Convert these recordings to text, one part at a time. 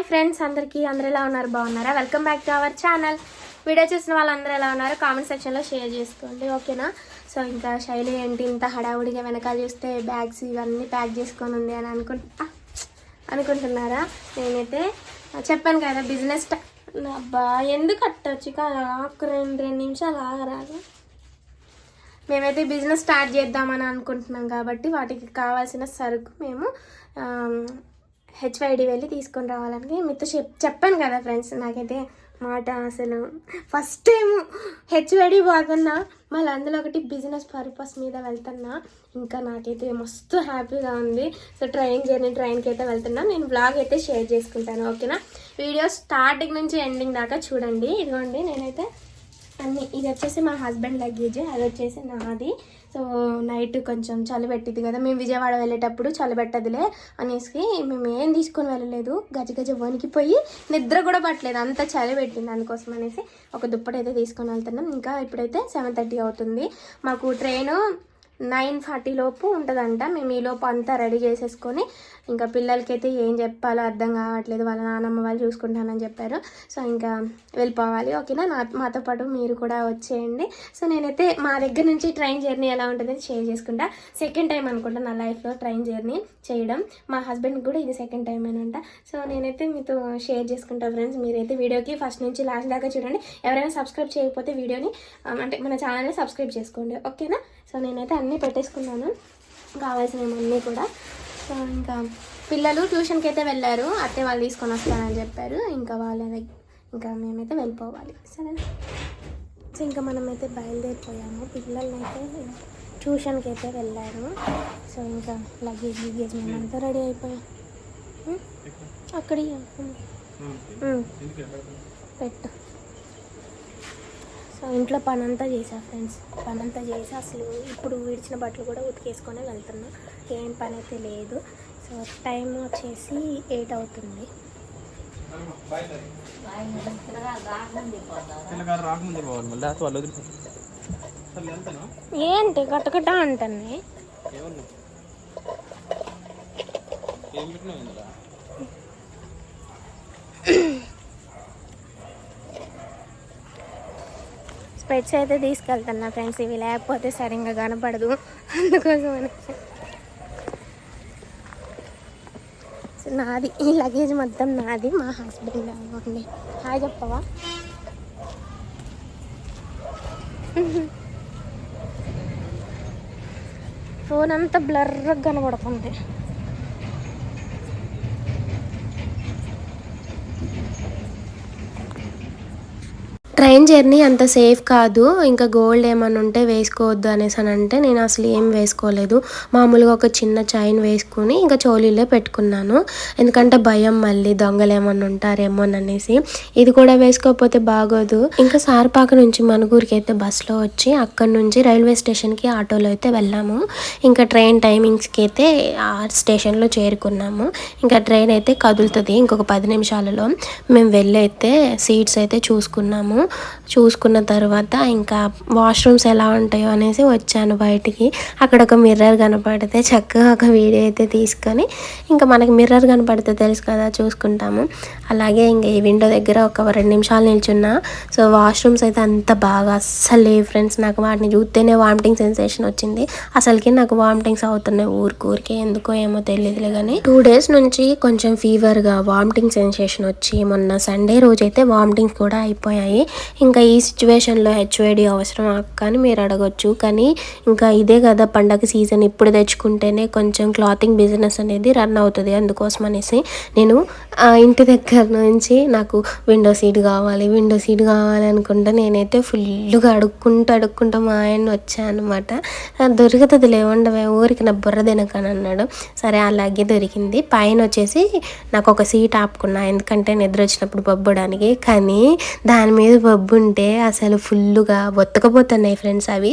Hi friends అందరికీ అందరు ఎలా ఉన్నారు? బాగున్నారా? Welcome back to our channel video చూసిన వాళ్ళందరూ ఎలా ఉన్నారు కామెంట్ సెక్షన్లో షేర్ చేసుకోండి ఓకేనా సో ఇంకా శైలి ఏంటి? ఇంత హడావుడిగా వెనకాల చూస్తే బ్యాగ్స్ ఇవన్నీ ప్యాక్ చేసుకొని ఉంది అని అనుకుంటా అనుకుంటున్నారా? నేనైతే చెప్పాను కదా బిజినెస్ అబ్బా ఎందుకు కట్టొచ్చు కదా ఒక రెండు రెండు నిమిషాలు ఆగరాదు? మేమైతే బిజినెస్ స్టార్ట్ చేద్దామని అనుకుంటున్నాం కాబట్టి వాటికి కావాల్సిన సరుకు మేము హెచ్వైడి వెళ్ళి తీసుకొని రావాలని మీతో చెప్ చెప్పాను కదా ఫ్రెండ్స్ నాకైతే మాట అసలు ఫస్ట్ టైం హెచ్వైడి పోతున్నా మళ్ళీ అందులో ఒకటి బిజినెస్ పర్పస్ మీద వెళ్తున్నా ఇంకా నాకైతే మస్తు హ్యాపీగా ఉంది. సో ట్రైన్ జర్నీ ట్రైన్కి అయితే వెళ్తున్నా. నేను బ్లాగ్ అయితే షేర్ చేసుకుంటాను ఓకేనా? వీడియో స్టార్టింగ్ నుంచి ఎండింగ్ దాకా చూడండి. ఇదిగోండి నేనైతే అన్ని ఇది వచ్చేసి మా హస్బెండ్ లగేజ్ అది వచ్చేసి నాది. సో నైట్ కొంచెం చలి పెట్టింది కదా మేము విజయవాడ వెళ్ళేటప్పుడు చలి పెట్టదులే అనేసి మేము ఏం తీసుకొని వెళ్ళలేదు. గజ గజ వణికిపోయి నిద్ర కూడా పట్టలేదు. అంత చలి పెట్టింది అందుకోసం అనేసి ఒక దుప్పటి అయితే తీసుకొని వెళ్తున్నాం. ఇంకా ఇప్పుడైతే సెవెన్ థర్టీ అవుతుంది. మాకు ట్రైను నైన్ ఫార్టీ లోపు ఉంటుందంట. మేము ఈ లోపు అంతా రెడీ చేసేసుకొని ఇంకా పిల్లలకైతే ఏం చెప్పాలో అర్థం కావట్లేదు. వాళ్ళ నానమ్మ వాళ్ళు చూసుకుంటానని చెప్పారు. సో ఇంకా వెళ్ళిపోవాలి. ఓకేనా? నా మాతో పాటు మీరు కూడా వచ్చేయండి. సో నేనైతే మా దగ్గర నుంచి ట్రైన్ జర్నీ ఎలా ఉంటుంది షేర్ చేసుకుంటా. సెకండ్ టైం అనుకుంటా నా లైఫ్లో ట్రైన్ జర్నీ చేయడం. మా హస్బెండ్కి కూడా ఇది సెకండ్ టైం అంట సో నేనైతే మీతో షేర్ చేసుకుంటా ఫ్రెండ్స్. మీరైతే వీడియోకి ఫస్ట్ నుంచి లాస్ట్ దాకా చూడండి. ఎవరైనా సబ్స్క్రైబ్ చేయకపోతే వీడియోని అంటే మన ఛానల్ని సబ్స్క్రైబ్ చేసుకోండి. ఓకేనా? సో నేనైతే అన్నీ పెట్టేసుకున్నాను. కావాల్సినవి అన్నీ కూడా. సో ఇంకా పిల్లలు ట్యూషన్కి అయితే వెళ్ళారు. అత్తే వాళ్ళు తీసుకొని వస్తానని చెప్పారు. ఇంకా వాళ్ళ దగ్గర ఇంకా మేమైతే వెళ్ళిపోవాలి. సరేనా సో ఇంకా మనమైతే బయలుదేరిపోయాము. పిల్లల్ని అయితే ట్యూషన్కి అయితే వెళ్ళారు. సో ఇంకా లగేజ్ గిగేజ్ మేమంతా రెడీ అయిపోయాం? అక్కడ. పెట్టు. సో ఇంట్లో పని అంతా చేసా ఫ్రెండ్స్. పని అంతా చేసి అసలు ఇప్పుడు విడిచిన బట్టలు కూడా ఉతికేసుకొని వెళ్తున్నా. ఏం పని అయితే లేదు. సో టైం వచ్చేసి ఎయిట్ అవుతుంది. ఏంటి కట్టకట్ట అంటాను స్పెట్స్ అయితే తీసుకెళ్తున్నా ఫ్రెండ్స్ ఇవి లేకపోతే సరిగ్గా కనపడదు. అందుకోసం అనేసి సో నాది. ఈ లగేజ్ మొత్తం నాది మా హస్బెండ్ అండి హాయ్ చెప్పవా? ఫోన్ అంతా బ్లర్గా కనబడుతుంది. ట్రైన్ జర్నీ అంత సేఫ్ కాదు. ఇంకా గోల్డ్ ఏమైనా ఉంటే వేసుకోవద్దు అనేసి అని అంటే నేను అసలు ఏం వేసుకోలేదు. మామూలుగా ఒక చిన్న చైన్ వేసుకుని ఇంకా చోలీలో పెట్టుకున్నాను. ఎందుకంటే భయం మళ్ళీ దొంగలు ఏమన్నా ఉంటారేమో అనేసి. ఇది కూడా వేసుకోకపోతే బాగోదు. ఇంకా సార్పాక నుంచి మనుగూరుకి అయితే బస్సులో వచ్చి అక్కడ నుంచి రైల్వే స్టేషన్కి ఆటోలో అయితే వెళ్ళాము. ఇంకా ట్రైన్ టైమింగ్స్కి అయితే ఆ స్టేషన్లో చేరుకున్నాము. ఇంకా ట్రైన్ అయితే కదులుతుంది ఇంకొక పది నిమిషాలలో. మేము వెళ్ళైతే సీట్స్ అయితే చూసుకున్నాము. చూసుకున్న తర్వాత ఇంకా వాష్రూమ్స్ ఎలా ఉంటాయో అనేసి వచ్చాను బయటికి. అక్కడ ఒక మిర్రర్ కనపడితే చక్కగా ఒక వీడియో అయితే తీసుకొని ఇంకా మనకి మిర్రర్ కనపడితే తెలుసు కదా చూసుకుంటాము. అలాగే ఇంకా ఈ విండో దగ్గర ఒక రెండు నిమిషాలు నిల్చున్నా. సో వాష్రూమ్స్ అయితే అంత బాగా అస్సలు లేవు ఫ్రెండ్స్ నాకు వాటిని చూస్తేనే వామిటింగ్ సెన్సేషన్ వచ్చింది. అసలుకి నాకు వామిటింగ్స్ అవుతున్నాయి ఊరికి ఊరికే ఎందుకో ఏమో తెలియదులే కానీ టూ డేస్ నుంచి కొంచెం ఫీవర్గా వామిటింగ్ సెన్సేషన్ వచ్చి మొన్న సండే రోజు అయితే వామిటింగ్స్ కూడా అయిపోయాయి. ఇంకా ఈ సిచ్యువేషన్లో హెచ్ఓడి అవసరం అక్క అని మీరు అడగొచ్చు. కానీ ఇంకా ఇదే కదా పండగ సీజన్. ఇప్పుడు తెచ్చుకుంటేనే కొంచెం క్లాతింగ్ బిజినెస్ అనేది రన్ అవుతుంది. అందుకోసం అనేసి నేను ఇంటి దగ్గర నుంచి నాకు విండో సీట్ కావాలి విండో సీట్ కావాలి అనుకుంటే నేనైతే ఫుల్గా అడుక్కుంటూ అడుక్కుంటూ మా ఆయన వచ్చానమాట అనమాట దొరుకుతుంది లేవండవే ఊరికి నా బుర్ర తినకని అన్నాడు. సరే అలాగే దొరికింది. పైన వచ్చేసి నాకు ఒక సీట్ ఆపుకున్నా. ఎందుకంటే నిద్ర వచ్చినప్పుడు బొబ్బడానికి. కానీ దాని మీద బొబ్బు ఉంటే అసలు ఫుల్గా ఒత్తకపోతున్నాయి ఫ్రెండ్స్. అవి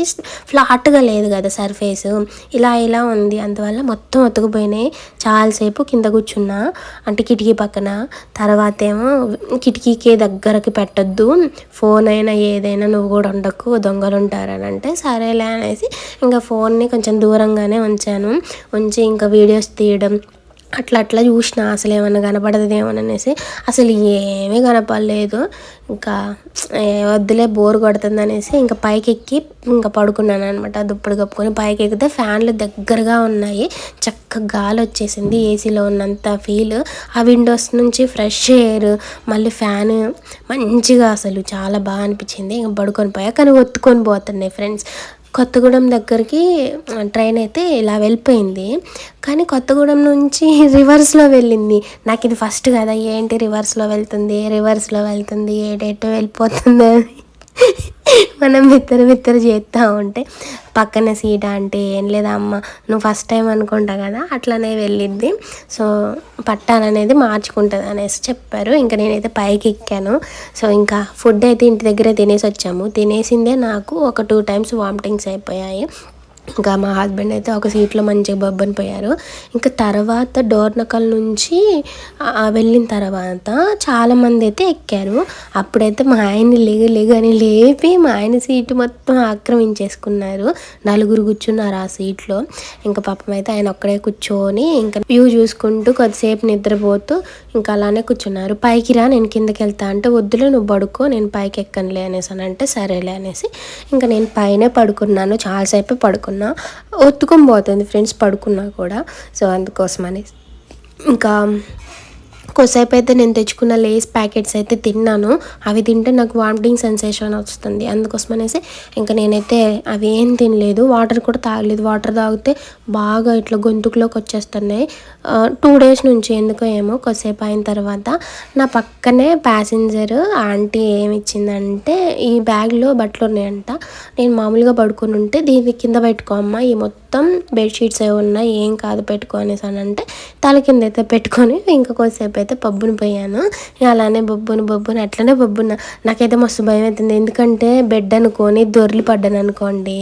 ఫ్లాట్గా లేదు కదా సర్ఫేస్. ఇలా ఇలా ఉంది. అందువల్ల మొత్తం ఒత్తకపోయినాయి. చాలాసేపు కింద కూర్చున్నా అంటే కిటికీ పక్కన. తర్వాత ఏమో కిటికీకే దగ్గరకి పెట్టొద్దు. ఫోన్ అయినా ఏదైనా నువ్వు కూడా ఉండకు దొంగలు ఉంటారని అంటే సరేలే అనేసి ఇంకా ఫోన్ని కొంచెం దూరంగానే ఉంచాను. ఉంచి ఇంకా వీడియోస్ తీయడం అట్లా అట్లా చూసిన అసలు ఏమన్నా కనపడదేమో అనేసి అసలు ఏమీ కనపడలేదు. ఇంకా ఏ వద్దులే బోర్ కొడుతుంది అనేసి ఇంకా పైకి ఎక్కి ఇంకా పడుకున్నాను అనమాట దుప్పటి కప్పుకొని పైకి ఎక్కితే ఫ్యాన్లు దగ్గరగా ఉన్నాయి. చక్కగా గాలి వచ్చేసింది ఏసీలో ఉన్నంత ఫీల్. ఆ విండోస్ నుంచి ఫ్రెష్ ఎయిర్ మళ్ళీ ఫ్యాన్. మంచిగా అసలు చాలా బాగా అనిపించింది. ఇంకా పడుకొని పోయా కానీ ఒత్తుకొని పోతున్నాయి ఫ్రెండ్స్. కొత్తగూడెం దగ్గరికి ట్రైన్ అయితే ఇలా వెళ్ళిపోయింది. కానీ కొత్తగూడెం నుంచి రివర్స్లో వెళ్ళింది. నాకు ఇది ఫస్ట్ కదా ఏంటి రివర్స్లో వెళ్తుంది రివర్స్లో వెళ్తుంది ఏటేటో వెళ్ళిపోతుంది అని. మనం మిత్తరు మిత్తరు చేస్తూ ఉంటే పక్కన సీట్ అంటే ఏం లేదా అమ్మ నువ్వు ఫస్ట్ టైం అనుకుంటా కదా అట్లనే వెళ్ళిద్ది. సో పట్టాలనేది మార్చుకుంటుంది అనేసి చెప్పారు. ఇంకా నేనైతే పైకి ఎక్కాను. సో ఇంకా ఫుడ్ అయితే ఇంటి దగ్గరే తినేసి వచ్చాము. తినేసిందే నాకు ఒక టూ టైమ్స్ వామిటింగ్స్ అయిపోయాయి. ఇంకా మా హస్బెండ్ అయితే ఒక సీట్లో మంచిగా బొబ్బని పోయారు. ఇంకా తర్వాత డోర్నకల్ నుంచి వెళ్ళిన తర్వాత చాలామంది అయితే ఎక్కారు. అప్పుడైతే మా ఆయన్ని లేగు లేగు అని లేపి మా ఆయన సీటు మొత్తం ఆక్రమించేసుకున్నారు. నలుగురు కూర్చున్నారు ఆ సీట్లో ఇంకా పాపం అయితే ఆయన ఒక్కడే కూర్చొని ఇంకా వ్యూ చూసుకుంటూ కొద్దిసేపు నిద్రపోతూ ఇంకా అలానే కూర్చున్నారు. పైకి రా నేను కిందకి వెళ్తా అంటే వద్దులే నువ్వు పడుకో నేను పైకి ఎక్కనులే అనేసి అని అంటే సరేలే అనేసి. ఇంకా నేను పైనే పడుకున్నాను. చాలాసేపు పడుకున్నా ఒత్తుకొని పోతుంది. ఫ్రెండ్స్ పడుకున్నా కూడా. సో అందుకోసం అనేసి ఇంకా కొసేపు అయితే నేను తెచ్చుకున్న లేస్ ప్యాకెట్స్ అయితే తిన్నాను. అవి తింటే నాకు వామిటింగ్ సెన్సేషన్ వస్తుంది. అందుకోసం అనేసి ఇంకా నేనైతే అవి ఏం తినలేదు. వాటర్ కూడా తాగలేదు. వాటర్ తాగితే బాగా ఇట్లా గొంతుకులోకి వచ్చేస్తున్నాయి. టూ డేస్ నుంచి ఎందుకో ఏమో కొసేపు అయిన తర్వాత నా పక్కనే ప్యాసింజర్ ఆంటీ ఏమిచ్చిందంటే ఈ బ్యాగ్లో బట్టలు ఉన్నాయంట. నేను మామూలుగా పడుకొని ఉంటే దీన్ని కింద పెట్టుకోమ్మా ఈ మొత్తం బెడ్షీట్స్ ఏ ఉన్నాయి. ఏం కాదు పెట్టుకో అనేసి అని అంటే తల కింద అయితే పెట్టుకొని ఇంకా కొద్దిసేపు అయితే పబ్బుని పోయాను. అలానే బొబ్బుని బొబ్బును అట్లనే బొబ్బున. నాకైతే మస్తు భయం అవుతుంది ఎందుకంటే బెడ్ అనుకొని దొర్లి పడ్డాను అనుకోండి.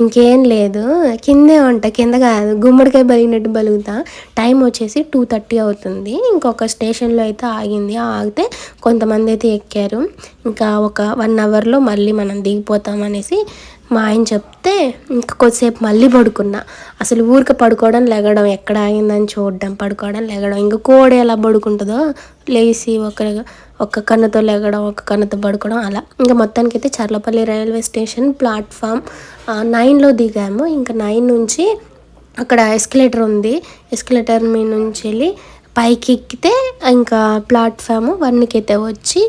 ఇంకేం లేదు. కిందే వంట కింద కాదు. గుమ్మడికాయ బలిగినట్టు బలుగుతా. టైం వచ్చేసి టూ థర్టీ అవుతుంది. ఇంకొక స్టేషన్లో అయితే ఆగింది. ఆగితే కొంతమంది అయితే ఎక్కారు. ఇంకా ఒక వన్ అవర్లో మళ్ళీ మనం దిగిపోతాం అనేసి మా ఆయన చెప్తే ఇంకా కొద్దిసేపు మళ్ళీ పడుకున్నా. అసలు ఊరిక పడుకోవడం లెగడం ఎక్కడ ఆగిందని చూడడం పడుకోవడం లెగడం. ఇంకా కోడి ఎలా పడుకుంటుందో లేచి ఒక ఒక కన్నుతో లెగడం ఒక కన్నుతో పడుకోవడం అలా. ఇంకా మొత్తానికి అయితే చర్లపల్లి రైల్వే స్టేషన్ ప్లాట్ఫామ్ నైన్లో దిగాము. ఇంకా నైన్ నుంచి అక్కడ ఎస్కలేటర్ ఉంది. ఎస్కలేటర్ మీద నుంచి వెళ్ళి పైకి ఎక్కితే ఇంకా ప్లాట్ఫామ్ వన్కి అయితే వచ్చి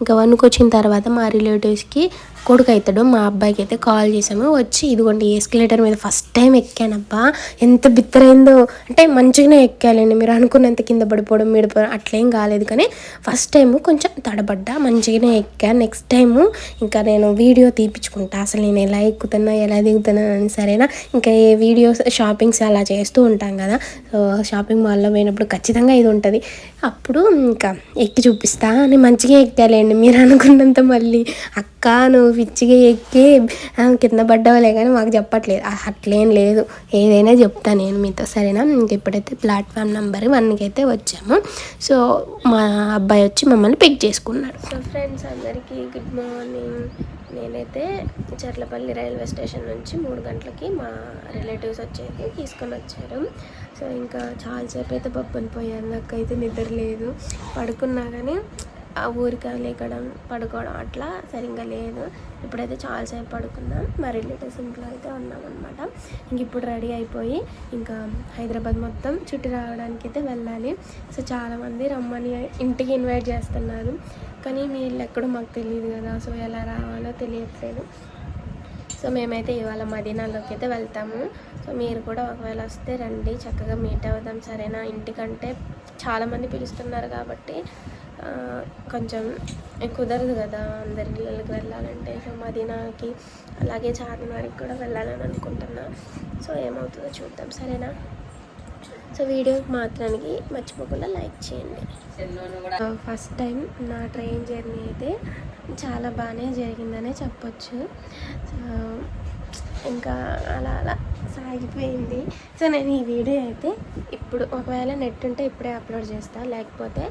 ఇంకా వన్కి వచ్చిన తర్వాత మా రిలేటివ్స్కి కొడుకు అవుతాడు మా అబ్బాయికి అయితే కాల్ చేసాము వచ్చి ఇదిగోండి ఎస్కలేటర్ మీద ఫస్ట్ టైం ఎక్కానబ్బా. ఎంత బిత్తరైందో. అంటే మంచిగానే ఎక్కాలండి. మీరు అనుకున్నంత కింద పడిపోవడం మీడిపోవడం అట్లేం కాలేదు కానీ ఫస్ట్ టైము కొంచెం తడబడ్డా మంచిగానే ఎక్కాను నెక్స్ట్ టైము ఇంకా నేను వీడియో తీపించుకుంటా అసలు నేను ఎలా ఎక్కుతున్నా ఎలా దిగుతున్నా అని సరేనా? ఇంకా ఏ వీడియోస్ షాపింగ్స్ అలా చేస్తూ ఉంటాం కదా. సో షాపింగ్ మాల్లో పోయినప్పుడు ఖచ్చితంగా ఇది ఉంటుంది. అప్పుడు ఇంకా ఎక్కి చూపిస్తా అని మంచిగా ఎక్కాలండి. మీరు అనుకున్నంత మళ్ళీ అక్క నువ్వు పిచ్చిగా ఎక్కి కింద పడ్డవలే కానీ మాకు చెప్పట్లేదు. అట్లేం లేదు. ఏదైనా చెప్తాను నేను మీతో సరేనా? ఇంక ఇప్పుడైతే ప్లాట్ఫామ్ నెంబర్ వన్కి అయితే వచ్చాము. సో మా అబ్బాయి వచ్చి మమ్మల్ని పిక్ చేసుకున్నాడు. సో ఫ్రెండ్స్ అందరికీ గుడ్ మార్నింగ్ నేనైతే చర్లపల్లి రైల్వే స్టేషన్ నుంచి మూడు గంటలకి మా రిలేటివ్స్ వచ్చేది తీసుకొని వచ్చారు. సో ఇంకా చాలాసేపు అయితే బొబ్బని పోయాను నాకైతే నిద్ర లేదు. పడుకున్నా కానీ ఆ ఊరిక లేకడం పడుకోవడం అట్లా సరిగ్గా లేదు. ఇప్పుడైతే చాలాసేపు పడుకున్నాం మా రిలేటివ్స్ ఇంట్లో అయితే ఉన్నామన్నమాట. ఇంక ఇప్పుడు రెడీ అయిపోయి ఇంకా హైదరాబాద్ మొత్తం చుట్టి రావడానికి అయితే వెళ్ళాలి. సో చాలామంది రమ్మని ఇంటికి ఇన్వైట్ చేస్తున్నారు. కానీ వీళ్ళు ఎక్కడో మాకు తెలియదు కదా సో ఎలా రావాలో తెలియట్లేదు. సో మేమైతే ఇవాళ మదీనాలోకి అయితే వెళ్తాము. సో మీరు కూడా ఒకవేళ వస్తే రండి చక్కగా మీట్ అవుదాం. సరేనా? ఇంటికంటే చాలామంది పిలుస్తున్నారు కాబట్టి కొంచెం కుదరదు కదా అందరి ఇళ్ళకి వెళ్ళాలంటే. సో మదీనాకి అలాగే చార్మినార్కి కూడా వెళ్ళాలని అనుకుంటున్నా. సో ఏమవుతుందో చూద్దాం సరేనా? సో వీడియో మాత్రానికి మర్చిపోకుండా లైక్ చేయండి. ఫస్ట్ టైం నా ట్రైన్ జర్నీ అయితే చాలా బాగానే జరిగిందనే చెప్పొచ్చు. సో ఇంకా అలా అలా సాగిపోయింది. సో నేను ఈ వీడియో అయితే ఇప్పుడు ఒకవేళ నెట్ ఉంటే ఇప్పుడే అప్లోడ్ చేస్తాను లేకపోతే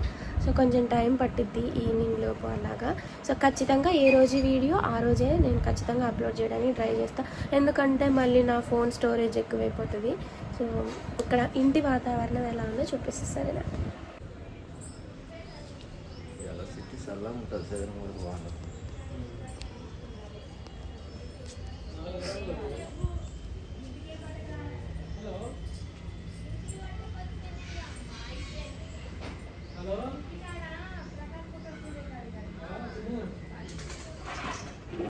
సో కొంచెం టైం పట్టిద్ది ఈవినింగ్ లోపు అలాగా. సో ఖచ్చితంగా ఏ రోజు వీడియో ఆ రోజే నేను ఖచ్చితంగా అప్లోడ్ చేయడానికి ట్రై చేస్తాను ఎందుకంటే మళ్ళీ నా ఫోన్ స్టోరేజ్ ఎక్కువైపోతుంది. సో ఇక్కడ ఇంటి వాతావరణం ఎలా ఉందో చల్లగా ఉంటుంది